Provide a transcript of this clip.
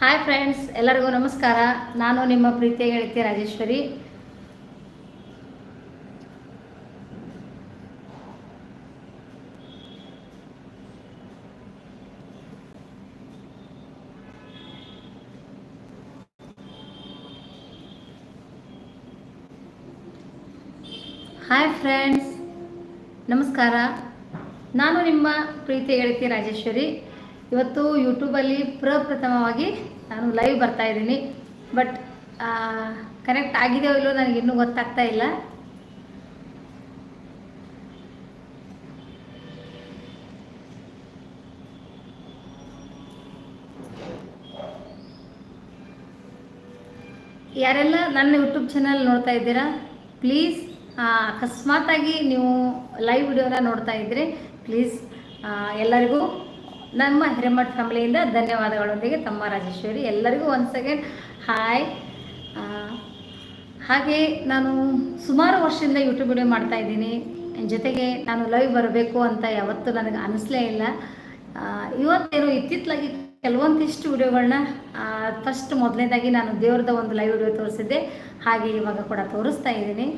Hi friends ಎಲ್ಲರಿಗೂ ನಮಸ್ಕಾರ. ನಾನು ನಿಮ್ಮ ಪ್ರೀತಿಯ ಗೆಳತಿ ರಾಜೇಶ್ವರಿ. ಹಾಯ್ ಫ್ರೆಂಡ್ಸ್ ನಮಸ್ಕಾರ. ನಾನು ನಿಮ್ಮ ಪ್ರೀತಿ ಗೆಳತಿ ರಾಜೇಶ್ವರಿ. ಇವತ್ತು ಯೂಟ್ಯೂಬಲ್ಲಿ ಪ್ರಪ್ರಥಮವಾಗಿ ನಾನು ಲೈವ್ ಬರ್ತಾ ಇದ್ದೀನಿ. ಬಟ್ ಕನೆಕ್ಟ್ ಆಗಿದೆಯೋ ಇಲ್ಲೋ ನನಗೆ ಇನ್ನೂ ಗೊತ್ತಾಗ್ತಾ ಇಲ್ಲ. ಯಾರೆಲ್ಲ ನನ್ನ ಯೂಟ್ಯೂಬ್ ಚಾನಲ್ ನೋಡ್ತಾ ಇದ್ದೀರಾ ಪ್ಲೀಸ್ ಅಕಸ್ಮಾತಾಗಿ ನೀವು ಲೈವ್ ವಿಡಿಯೋನ ನೋಡ್ತಾ ಇದ್ರೆ ಪ್ಲೀಸ್ ಎಲ್ಲರಿಗೂ ನಮ್ಮ ಹಿರೇಮಠ ಫ್ಯಾಮಿಲಿಯಿಂದ ಧನ್ಯವಾದಗಳೊಂದಿಗೆ ತಮ್ಮ ರಾಜೇಶ್ವರಿ ಎಲ್ಲರಿಗೂ ಒಂದು ಸೆಕೆಂಡ್ ಹಾಯ್ ಹಾಗೆ ನಾನು ಸುಮಾರು ವರ್ಷದಿಂದ ಯೂಟ್ಯೂಬ್ ವಿಡಿಯೋ ಮಾಡ್ತಾ ಇದ್ದೀನಿ. ಜೊತೆಗೆ ನಾನು ಲೈವ್ ಬರಬೇಕು ಅಂತ ಯಾವತ್ತೂ ನನಗೆ ಅನಿಸ್ಲೇ ಇಲ್ಲ. ಇವತ್ತೇನು ಇತ್ತಿತ್ತಲಾಗಿ ಕೆಲವೊಂದಿಷ್ಟು ವಿಡಿಯೋಗಳನ್ನ ಫಸ್ಟ್ ಮೊದಲನೇದಾಗಿ ನಾನು ದೇವ್ರದ ಒಂದು ಲೈವ್ ವಿಡಿಯೋ ತೋರಿಸಿದ್ದೆ. ಹಾಗೆ ಇವಾಗ ಕೂಡ ತೋರಿಸ್ತಾ ಇದ್ದೀನಿ.